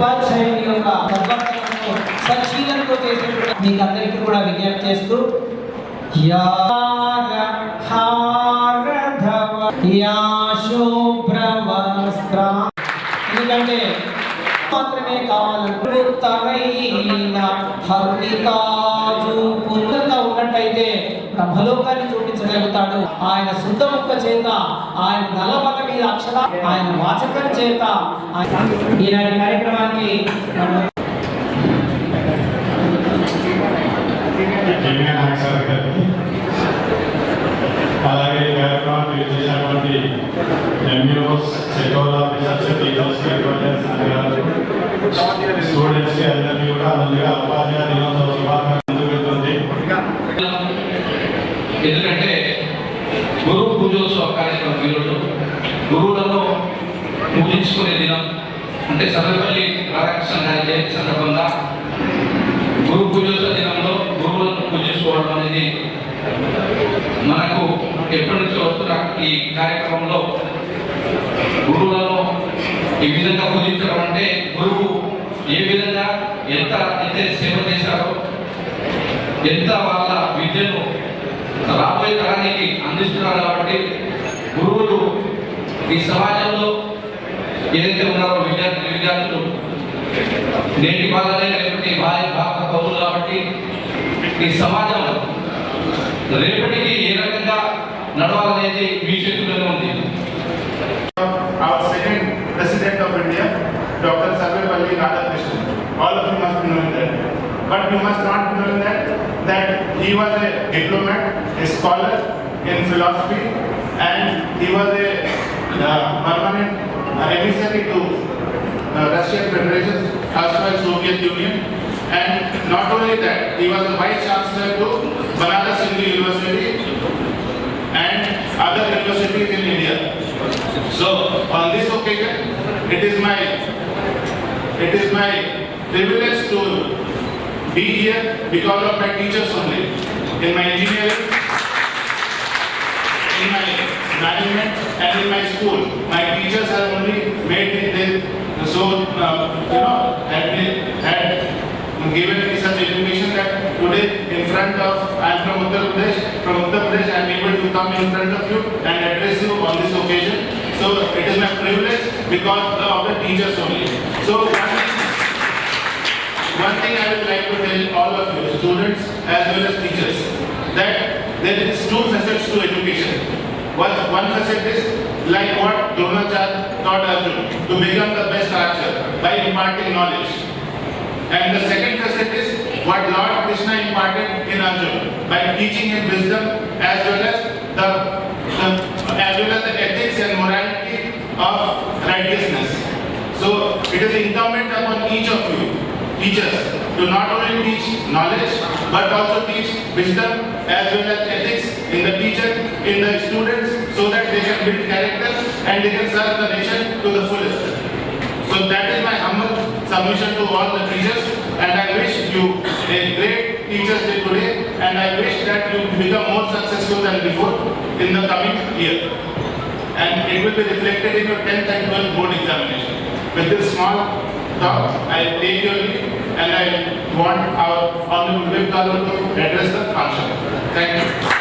ఉపాధ్యాయుని యొక్క సజీవంతో చేసేటువంటి మీకు అందరికీ కూడా విజ్ఞప్తి చేస్తూ యాగ హారధవ యాశోభ్రవస్త్ర ఎందుకంటే మాత్రమే కావాలనుకుంటున్న హర్ణికాజు పునరుగా ఉన్నట్టయితే బ్రహ్మలోకానికి చూపించగలుగుతాడు ఆయన శుద్ధ ముక్క చేత ఆయన నల్లబట్ట మీద అక్షర ఆయన వాచకం చేత ఈనాటి కార్యక్రమానికి అలాగే ఈ కార్యక్రమాన్ని చేసినటువంటి ఎంఈఓస్ సెక్యూర్ ఆఫీసర్స్ టీచర్స్ స్టూడెంట్స్కి అందరికీ కూడా ముందుగా ఉపాధ్యాయ దినోత్సవ శుభాకాంక్షలు వెళ్తుంది ఎందుకంటే కార్యక్రమం వీరుడు గురువులను పూజించుకునే దినం అంటే సర్వపల్లి రాధాకృష్ణ గారి జయంతి సందర్భంగా గురు పూజోత్సవ దినంలో గురువులను పూజించుకోవడం అనేది మనకు ఎప్పటి నుంచో వస్తున్న ఈ కార్యక్రమంలో గురువులను ఈ విధంగా పూజించడం అంటే గురువు ఏ విధంగా ఎంత అయితే సేవ చేశారో ఎంత వాళ్ళ విద్యను రాబోయే తరానికి అందిస్తున్నారు కాబట్టి గురువులు ఈ సమాజంలో ఏదైతే ఉన్నారో విద్యార్థులు విద్యార్థులు నేటి బాధనే రేపటి భార్య భాగ కవులు కాబట్టి ఈ సమాజం రేపటికి ఏ రకంగా నడవాలనేది మీ చేతుల్లోనే ఉంది. Second president of India doctor Sarvepalli Radhakrishnan but you must not know that that he was a diplomat in philosophy, and he was a uh, permanent uh, emissary to uh, Russian Federation, erstwhile Soviet Union. And not only that, he was the vice chancellor to Banaras Hindu University and other universities in India. So on this occasion, it is my it is my privilege to be here because of my teachers only. In my engineering, management, and in my school, my teachers have only made this so uh, you know had had given me such education that today in front of I am from Uttar Pradesh, from Uttar Pradesh I am able to come in front of you and address you on this occasion. So it is my privilege because of the teachers only. So one thing, one thing I would like to tell all of you, students as well as teachers, that there is two facets to education. One, one facet is like what Dronacharya taught Arjun, to become the best archer by imparting knowledge. And the second facet is what Lord Krishna imparted in Arjun by teaching him wisdom as well as the, the as well as the ethics and morality of righteousness. So it is incumbent upon each of you, teachers, to not only teach knowledge but also teach wisdom as well as ethics in the teacher, in the students, can build and they can serve the nation to the fullest. So that is my humble submission to all the teachers and I wish you a great Teachers Day today and I wish that you become more successful than before in the coming year. And it will be reflected in your 10th and 12th board examination. With this small talk, I take your leave and I want our Honorable Vivek to address the function. Thank you.